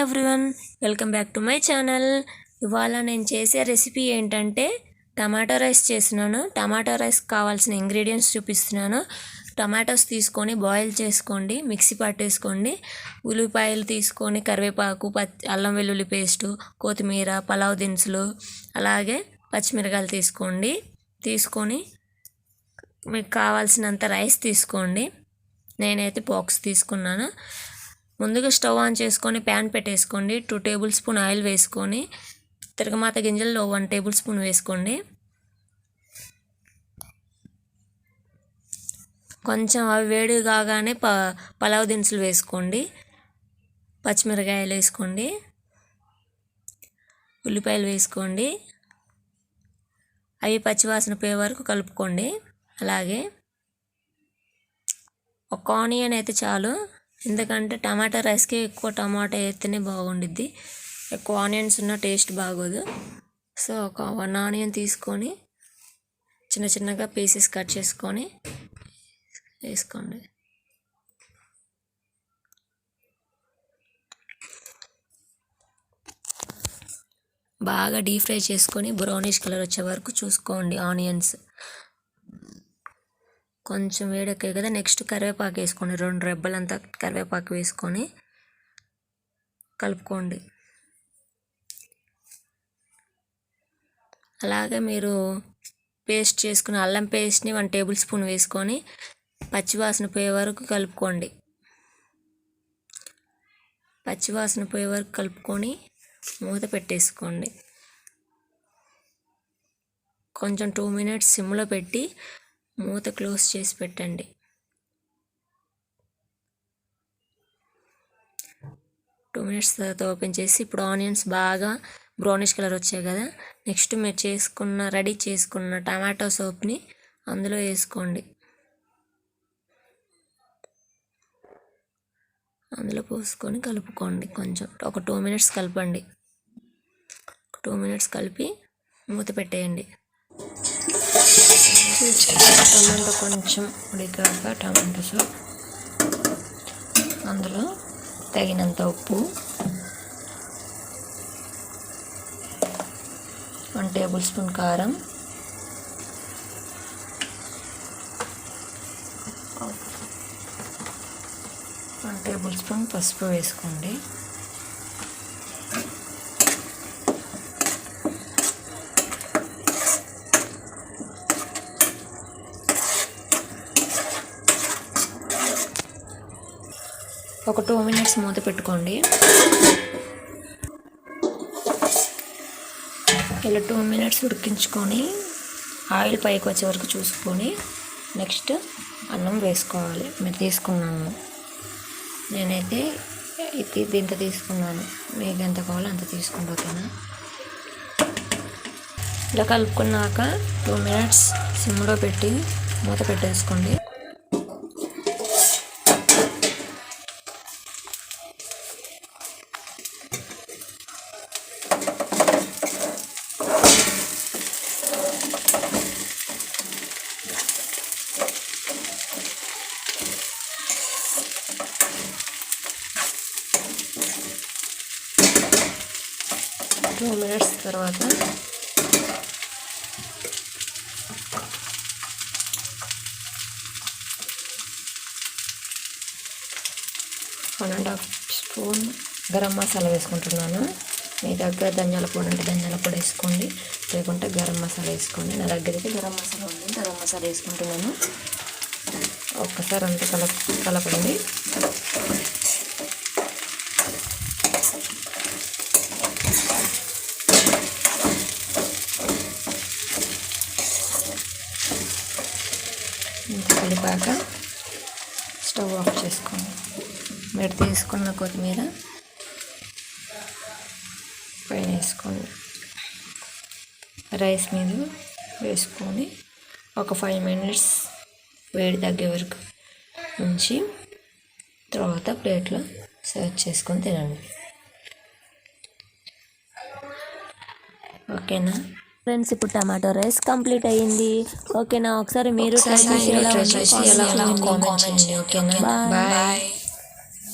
Everyone welcome back to my channel ఇవాళ నేను చేసే రెసిపీ ఏంటంటే టమాటో రైస్ చేస్తున్నాను. టమాటో రైస్ కావాల్సిన ఇంగ్రీడియంట్స్ చూపిస్తున్నాను. టమాటోస్ తీసుకొని బాయిల్ చేసుకోండి మిక్సీ పట్టేసుకోండి. ఉల్లిపాయలు తీసుకొని కరివేపాకు పచ్చి అల్లం వెల్లుల్లి పేస్టు కొత్తిమీర పలావ్ దినుసులు అలాగే పచ్చిమిరకాయలు తీసుకోండి. తీసుకొని మీకు కావాల్సినంత రైస్ తీసుకోండి. నేనైతే బాక్స్ తీసుకున్నాను. ముందుగా స్టవ్ ఆన్ చేసుకొని ప్యాన్ పెట్టేసుకోండి. టూ టేబుల్ స్పూన్ ఆయిల్ వేసుకొని తిరగమాత గింజల్లో వన్ టేబుల్ స్పూన్ వేసుకోండి. కొంచెం అవి వేడి కాగానే ప పలావ్ దినుసులు వేసుకోండి. పచ్చిమిరకాయలు వేసుకోండి. ఉల్లిపాయలు వేసుకోండి. అవి పచ్చివాసన పోయే వరకు కలుపుకోండి. అలాగే ఒక ఆనియన్ అయితే చాలు. ఎందుకంటే టమాటా రైస్కి ఎక్కువ టమాటా వేస్తేనే బాగుండిద్ది. ఎక్కువ ఆనియన్స్ ఉన్న టేస్ట్ బాగోదు. సో ఒక వన్ ఆనియన్ తీసుకొని చిన్న చిన్నగా పీసెస్ కట్ చేసుకొని వేసుకోండి. బాగా డీప్ ఫ్రై చేసుకొని బ్రౌనిష్ కలర్ వచ్చే వరకు చూసుకోండి ఆనియన్స్. కొంచెం వేడెక్కాయి కదా నెక్స్ట్ కరివేపాకు వేసుకోండి. రెండు రెబ్బలంతా కరివేపాకు వేసుకొని కలుపుకోండి. అలాగే మీరు పేస్ట్ చేసుకున్న అల్లం పేస్ట్ని వన్ టేబుల్ స్పూన్ వేసుకొని పచ్చివాసన పోయే వరకు కలుపుకోండి. పచ్చివాసన పోయే వరకు కలుపుకొని మూత పెట్టేసుకోండి. కొంచెం టూ మినిట్స్ సిమ్లో పెట్టి మూత క్లోజ్ చేసి పెట్టండి. టూ మినిట్స్ తర్వాత ఓపెన్ చేసి ఇప్పుడు ఆనియన్స్ బాగా బ్రౌనిష్ కలర్ వచ్చాయి కదా. నెక్స్ట్ మీరు చేసుకున్న రెడీ చేసుకున్న టమాటో సోప్ని అందులో వేసుకోండి. అందులో పోసుకొని కలుపుకోండి కొంచెం. ఒక టూ మినిట్స్ కలపండి. టూ మినిట్స్ కలిపి మూత పెట్టేయండి. టమాటో కొంచెం ఉడికాక టమాటో సూప్ అందులో తగినంత ఉప్పు వన్ టేబుల్ స్పూన్ కారం వన్ టేబుల్ స్పూన్ పసుపు వేసుకోండి ఒక టూ మినిట్స్ మూత పెట్టుకోండి. ఇలా టూ మినిట్స్ ఉడికించుకొని ఆయిల్ పైకి వచ్చే వరకు చూసుకొని నెక్స్ట్ అన్నం వేసుకోవాలి. మీరు తీసుకున్నాము. నేనైతే ఇది దీంత తీసుకున్నాను. మీకు ఎంత కావాలో అంత తీసుకుని ఓకేనా? ఇలా కలుపుకున్నాక టూ మినిట్స్ సిమ్లో పెట్టి మూత పెట్టేసుకోండి. టూ మినిట్స్ తర్వాత one and half spoon garam masala వేసుకుంటున్నాను. మీ దగ్గర ధనియాల పొడి అంటే ధనియాల పొడి వేసుకోండి. లేకుంటే గరం మసాలా వేసుకోండి. నా దగ్గర అయితే గరం మసాలా ఉంది. గరం మసాలా వేసుకుంటున్నాను. ఒక్కసారి అంతా కల కలపండి. కలిపాక స్టవ్ ఆఫ్ చేసుకోండి. మీరు తీసుకున్న కొత్తిమీర పైన వేసుకోండి. రైస్ మీద వేసుకొని ఒక ఫైవ్ మినిట్స్ వేడి తగ్గే వరకు ఉంచి తర్వాత ప్లేట్లో సర్వ్ చేసుకొని తినండి. ఓకేనా? ఫ్రెండ్స్ ఇప్పుడు టమాటో రైస్ కంప్లీట్ అయ్యింది. ఓకేనా? ఒకసారి మీరు ట్రై చేసి ఎలా ఉందో comment చేయండి. ఓకేనా? బాయ్